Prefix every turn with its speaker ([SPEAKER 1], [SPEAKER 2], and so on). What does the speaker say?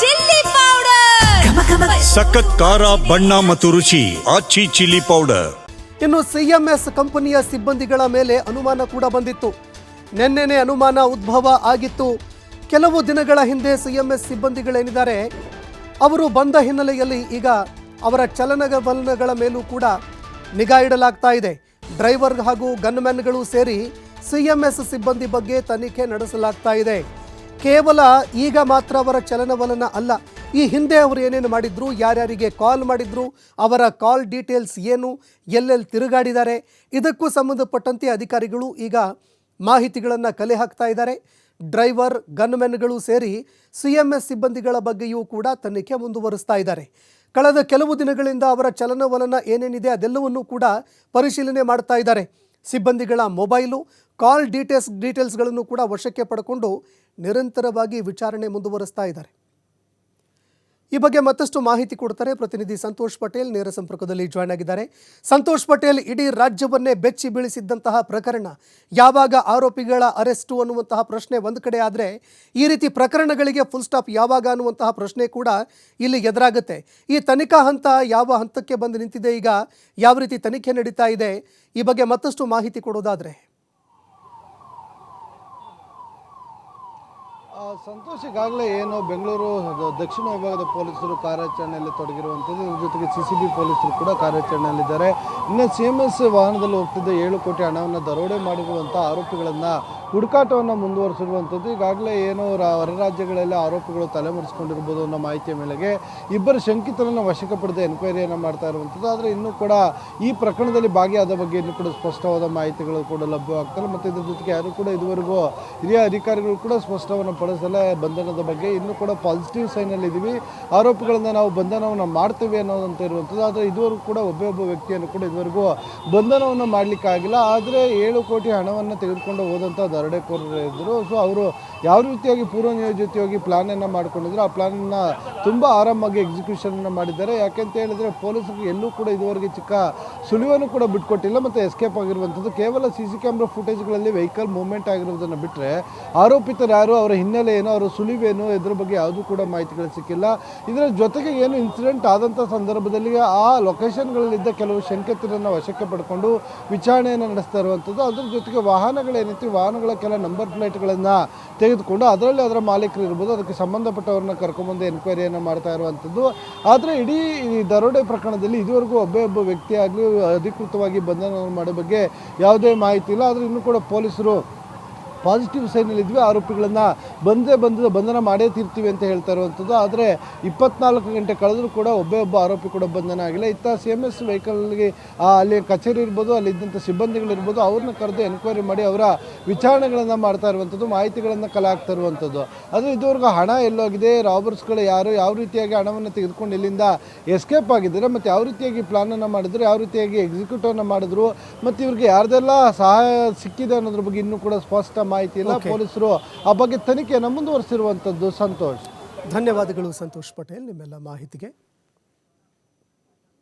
[SPEAKER 1] Chilli powder.
[SPEAKER 2] ಸಖತ್ ಖಾರ ಬಣ್ಣ ಮತ್ತು ರುಚಿ ಆಚಿ ಚಿಲ್ಲಿ ಪೌಡರ್.
[SPEAKER 3] ಇನ್ನು ಸಿಎಂಎಸ್ ಕಂಪನಿಯ ಸಿಬ್ಬಂದಿಗಳ ಮೇಲೆ ಅನುಮಾನ ಕೂಡ ಬಂದಿತ್ತು. ನಿನ್ನೆನೆ ಅನುಮಾನ ಉದ್ಭವ ಆಗಿತ್ತು. ಕೆಲವು ದಿನಗಳ ಹಿಂದೆ ಸಿಎಂಎಸ್ ಸಿಬ್ಬಂದಿಗಳೇನಿದ್ದಾರೆ ಅವರು ಬಂದ ಹಿನ್ನೆಲೆಯಲ್ಲಿ ಈಗ ಅವರ ಚಲನವಲನಗಳ ಮೇಲೂ ಕೂಡ ನಿಗಾ ಇಡಲಾಗ್ತಾ ಇದೆ. ಡ್ರೈವರ್ ಹಾಗೂ ಗನ್ಮ್ಯಾನ್ಗಳು ಸೇರಿ ಸಿಎಂಎಸ್ ಸಿಬ್ಬಂದಿ ಬಗ್ಗೆ ತನಿಖೆ ನಡೆಸಲಾಗ್ತಾ ಇದೆ. ಕೇವಲ ಈಗ ಮಾತ್ರ ಅವರ ಚಲನವಲನ ಅಲ್ಲ, ಈ ಹಿಂದೆ ಅವರು ಏನೇನು ಮಾಡಿದ್ರು, ಯಾರ್ಯಾರಿಗೆ ಕಾಲ್ ಮಾಡಿದ್ರು, ಅವರ ಕಾಲ್ ಡೀಟೇಲ್ಸ್ ಏನು, ಎಲ್ಲೆಲ್ಲಿ ತಿರುಗಾಡಿದ್ದಾರೆ, ಇದಕ್ಕೂ ಸಂಬಂಧಪಟ್ಟಂತೆ ಅಧಿಕಾರಿಗಳು ಈಗ ಮಾಹಿತಿಗಳನ್ನು ಕಲೆ ಹಾಕ್ತಾ ಇದ್ದಾರೆ. ಡ್ರೈವರ್ ಗನ್ಮೆನ್ಗಳು ಸೇರಿ ಸಿ ಎಂ ಎಸ್ ಸಿಬ್ಬಂದಿಗಳ ಬಗ್ಗೆಯೂ ಕೂಡ ತನಿಖೆ ಮುಂದುವರಿಸ್ತಾ ಇದ್ದಾರೆ. ಕಳೆದ ಕೆಲವು ದಿನಗಳಿಂದ ಅವರ ಚಲನವಲನ ಏನೇನಿದೆ ಅದೆಲ್ಲವನ್ನೂ ಕೂಡ ಪರಿಶೀಲನೆ ಮಾಡ್ತಾ ಇದ್ದಾರೆ. ಸಿಬ್ಬಂದಿಗಳ ಮೊಬೈಲು, ಕಾಲ್ ಡೀಟೇಲ್ಸ್, ಡೀಟೇಲ್ಸ್ಗಳನ್ನು ಕೂಡ ವಶಕ್ಕೆ ಪಡ್ಕೊಂಡು ನಿರಂತರವಾಗಿ ವಿಚಾರಣೆ ಮುಂದುವರಿಸ್ತಾ ಇದ್ದಾರೆ. ಈ ಬಗ್ಗೆ ಮತ್ತಷ್ಟು ಮಾಹಿತಿ ಕೊಡ್ತಾರೆ ಪ್ರತಿನಿಧಿ ಸಂತೋಷ್ ಪಟೇಲ್, ನೇರ ಸಂಪರ್ಕದಲ್ಲಿ ಜಾಯ್ನ್ ಆಗಿದ್ದಾರೆ. ಸಂತೋಷ್ ಪಟೇಲ್ ಇಡೀ ರಾಜ್ಯವನ್ನೇ ಬೆಚ್ಚಿ ಬೀಳಿಸಿದ್ದಂತಹ ಪ್ರಕರಣ, ಯಾವಾಗ ಆರೋಪಿಗಳ ಅರೆಸ್ಟು ಅನ್ನುವಂತಹ ಪ್ರಶ್ನೆ ಒಂದು ಕಡೆ ಆದರೆ, ಈ ರೀತಿ ಪ್ರಕರಣಗಳಿಗೆ ಫುಲ್ ಸ್ಟಾಪ್ ಯಾವಾಗ ಅನ್ನುವಂತಹ ಪ್ರಶ್ನೆ ಕೂಡ ಇಲ್ಲಿ ಎದುರಾಗುತ್ತೆ. ಈ ತನಿಖಾ ಹಂತ ಯಾವ ಹಂತಕ್ಕೆ ಬಂದು ನಿಂತಿದೆ ಈಗ, ಯಾವ ರೀತಿ ತನಿಖೆ ನಡೀತಾ ಇದೆ, ಈ ಬಗ್ಗೆ ಮತ್ತಷ್ಟು ಮಾಹಿತಿ ಕೊಡೋದಾದ್ರೆ
[SPEAKER 4] ಆ, ಸಂತೋಷ್ ಈಗಾಗಲೇ ಏನು ಬೆಂಗಳೂರು ದಕ್ಷಿಣ ವಿಭಾಗದ ಪೊಲೀಸರು ಕಾರ್ಯಾಚರಣೆಯಲ್ಲಿ ತೊಡಗಿರುವಂಥದ್ದು. ಇದ್ರ ಜೊತೆಗೆ ಸಿ ಸಿ ಬಿ ಪೊಲೀಸರು ಕೂಡ ಕಾರ್ಯಾಚರಣೆಯಲ್ಲಿದ್ದಾರೆ. ಇನ್ನು ಸಿ ಎಂ ಎಸ್ ವಾಹನದಲ್ಲಿ ಹೋಗ್ತಿದ್ದ ಏಳು ಕೋಟಿ ಹಣವನ್ನು ದರೋಡೆ ಮಾಡಿರುವಂಥ ಆರೋಪಿಗಳನ್ನು ಹುಡುಕಾಟವನ್ನು ಮುಂದುವರಿಸಿರುವಂಥದ್ದು. ಈಗಾಗಲೇ ಏನು ಹೊರ ರಾಜ್ಯಗಳಲ್ಲಿ ಆರೋಪಿಗಳು ತಲೆಮರೆಸಿಕೊಂಡಿರ್ಬೋದು ಅನ್ನೋ ಮಾಹಿತಿಯ ಮೇಲೆಗೆ ಇಬ್ಬರು ಶಂಕಿತರನ್ನು ವಶಕ್ಕೆ ಪಡೆದು ಎನ್ಕ್ವೈರಿಯನ್ನು ಮಾಡ್ತಾ ಇರುವಂಥದ್ದು. ಆದರೆ ಇನ್ನೂ ಕೂಡ ಈ ಪ್ರಕರಣದಲ್ಲಿ ಭಾಗಿಯಾದ ಬಗ್ಗೆ ಇನ್ನೂ ಕೂಡ ಸ್ಪಷ್ಟವಾದ ಮಾಹಿತಿಗಳು ಕೂಡ ಲಭ್ಯವಾಗ್ತಾರೆ ಮತ್ತು ಇದ್ರ ಜೊತೆಗೆ ಯಾರು ಕೂಡ ಇದುವರೆಗೂ ಹಿರಿಯ ಅಧಿಕಾರಿಗಳು ಕೂಡ ಸ್ಪಷ್ಟವನ್ನು ಪಡಿಸಲೇ ಬಂಧನದ ಬಗ್ಗೆ ಇನ್ನೂ ಕೂಡ ಪಾಸಿಟಿವ್ ಸೈನಲ್ಲಿ ಇದ್ದೀವಿ ಆರೋಪಿಗಳನ್ನು ನಾವು ಬಂಧನವನ್ನು ಮಾಡ್ತೇವೆ ಅನ್ನೋದಂತ ಇರುವಂಥದ್ದು. ಆದರೆ ಇದುವರೆಗೂ ಕೂಡ ಒಬ್ಬೊಬ್ಬ ಒಬ್ಬ ವ್ಯಕ್ತಿಯನ್ನು ಕೂಡ ಇದುವರೆಗೂ ಬಂಧನವನ್ನು ಮಾಡಲಿಕ್ಕಾಗಿಲ್ಲ. ಆದರೆ ಏಳು ಕೋಟಿ ಹಣವನ್ನು ತೆಗೆದುಕೊಂಡು ಹೋದಂಥ ದರೋಡೆಕೋರರು ಇದ್ದರು ಸೊ ಅವರು ಯಾವ ರೀತಿಯಾಗಿ ಪೂರ್ವ ನಿಯೋಜಿತವಾಗಿ ಪ್ಲಾನನ್ನು ಮಾಡ್ಕೊಂಡಿದ್ರು, ಆ ಪ್ಲಾನನ್ನು ತುಂಬ ಆರಾಮಾಗಿ ಎಕ್ಸಿಕ್ಯೂಷನನ್ನು ಮಾಡಿದ್ದಾರೆ. ಯಾಕೆಂತ ಹೇಳಿದರೆ ಪೊಲೀಸರಿಗೆ ಎಲ್ಲೂ ಕೂಡ ಇದುವರೆಗೆ ಚಿಕ್ಕ ಸುಳಿವನ್ನು ಕೂಡ ಬಿಟ್ಕೊಟ್ಟಿಲ್ಲ ಮತ್ತು ಎಸ್ಕೇಪ್ ಆಗಿರುವಂಥದ್ದು. ಕೇವಲ ಸಿ ಸಿ ಕ್ಯಾಮ್ರಾ ಫುಟೇಜ್ಗಳಲ್ಲಿ ವೆಹಿಕಲ್ ಮೂವ್ಮೆಂಟ್ ಆಗಿರೋದನ್ನು ಬಿಟ್ಟರೆ ಆರೋಪಿತರು ಯಾರು ಅವರ ಹಿನ್ನೆಲೆ ಏನು ಅವರ ಸುಳಿವೇನು, ಇದ್ರ ಬಗ್ಗೆ ಯಾವುದೂ ಕೂಡ ಮಾಹಿತಿಗಳು ಸಿಕ್ಕಿಲ್ಲ. ಇದರ ಜೊತೆಗೆ ಏನು ಇನ್ಸಿಡೆಂಟ್ ಆದಂಥ ಸಂದರ್ಭದಲ್ಲಿ ಆ ಲೊಕೇಶನ್ಗಳಲ್ಲಿದ್ದ ಕೆಲವು ಶಂಕಿತರನ್ನು ವಶಕ್ಕೆ ಪಡ್ಕೊಂಡು ವಿಚಾರಣೆಯನ್ನು ನಡೆಸ್ತಾ ಇರುವಂಥದ್ದು. ಅದರ ಜೊತೆಗೆ ವಾಹನಗಳೇನಿತ್ತು, ವಾಹನಗಳ ಕೆಲ ನಂಬರ್ ಪ್ಲೇಟ್ಗಳನ್ನು ತೆಗೆದುಕೊಂಡು ಅದರಲ್ಲಿ ಅದರ ಮಾಲೀಕರು ಇರ್ಬೋದು, ಅದಕ್ಕೆ ಸಂಬಂಧಪಟ್ಟವ್ರನ್ನ ಕರ್ಕೊಂಬಂದು ಎನ್ಕ್ವೈರಿಯನ್ನು ಮಾಡ್ತಾ ಇರುವಂಥದ್ದು. ಆದರೆ ಇಡೀ ಈ ದರೋಡೆ ಪ್ರಕರಣದಲ್ಲಿ ಇದುವರೆಗೂ ಒಬ್ಬೇ ಒಬ್ಬ ವ್ಯಕ್ತಿ ಆಗಲಿ, ಅಧಿಕೃತವಾಗಿ ಬಂಧನ ಮಾಡೋ ಬಗ್ಗೆ ಯಾವುದೇ ಮಾಹಿತಿ ಇಲ್ಲ. ಆದರೆ ಇನ್ನೂ ಕೂಡ ಪೊಲೀಸರು ಪಾಸಿಟಿವ್ ಸೈನಲ್ಲಿದ್ವಿ ಆರೋಪಿಗಳನ್ನು ಬಂದೇ ಬಂದ ಬಂಧನ ಮಾಡೇ ತೀರ್ತೀವಿ ಅಂತ ಹೇಳ್ತಾ ಇರುವಂಥದ್ದು. ಆದರೆ ಇಪ್ಪತ್ನಾಲ್ಕು ಗಂಟೆ ಕಳೆದರೂ ಕೂಡ ಒಬ್ಬೇ ಒಬ್ಬ ಆರೋಪಿ ಕೂಡ ಬಂಧನ ಆಗಿಲ್ಲ. ಇತ್ತ ಸಿ ಎಂ ಎಸ್ ವೆಹಿಕಲ್ಗೆ ಅಲ್ಲಿ ಕಚೇರಿ ಇರ್ಬೋದು ಅಲ್ಲಿದ್ದಂಥ ಸಿಬ್ಬಂದಿಗಳಿರ್ಬೋದು ಅವ್ರನ್ನ ಕರೆದು ಎನ್ಕ್ವೈರಿ ಮಾಡಿ ಅವರ ವಿಚಾರಣೆಗಳನ್ನು ಮಾಡ್ತಾ ಇರುವಂಥದ್ದು ಮಾಹಿತಿಗಳನ್ನು ಕಲೆ ಹಾಕ್ತಾ ಇರುವಂಥದ್ದು. ಅದು ಇದುವರೆಗೂ ಹಣ ಎಲ್ಲೋಗಿದೆ ರಾಬರ್ಸ್ಗಳು ಯಾರು ಯಾವ ರೀತಿಯಾಗಿ ಹಣವನ್ನು ತೆಗೆದುಕೊಂಡು ಇಲ್ಲಿಂದ ಎಸ್ಕೇಪ್ ಆಗಿದ್ದಾರೆ ಮತ್ತು ಯಾವ ರೀತಿಯಾಗಿ ಪ್ಲಾನನ್ನು ಮಾಡಿದ್ರು ಯಾವ ರೀತಿಯಾಗಿ ಎಕ್ಸಿಕ್ಯೂಟನ್ನು ಮಾಡಿದ್ರು ಮತ್ತು ಇವ್ರಿಗೆ ಯಾರ್ದೆಲ್ಲ ಸಹಾಯ ಸಿಕ್ಕಿದೆ ಅನ್ನೋದ್ರ ಬಗ್ಗೆ ಇನ್ನೂ ಕೂಡ ಸ್ಪಷ್ಟ ಮಾಹಿತಿ ಇಲ್ಲ. ಪೊಲೀಸರು ಆ ಬಗ್ಗೆ ತನಿಖೆಯನ್ನು ಮುಂದುವರಿಸಿರುವಂಥದ್ದು ಸಂತೋಷ್.
[SPEAKER 3] ಧನ್ಯವಾದಗಳು ಸಂತೋಷ್ ಪಟೇಲ್ ನಿಮ್ಮೆಲ್ಲ ಮಾಹಿತಿಗೆ.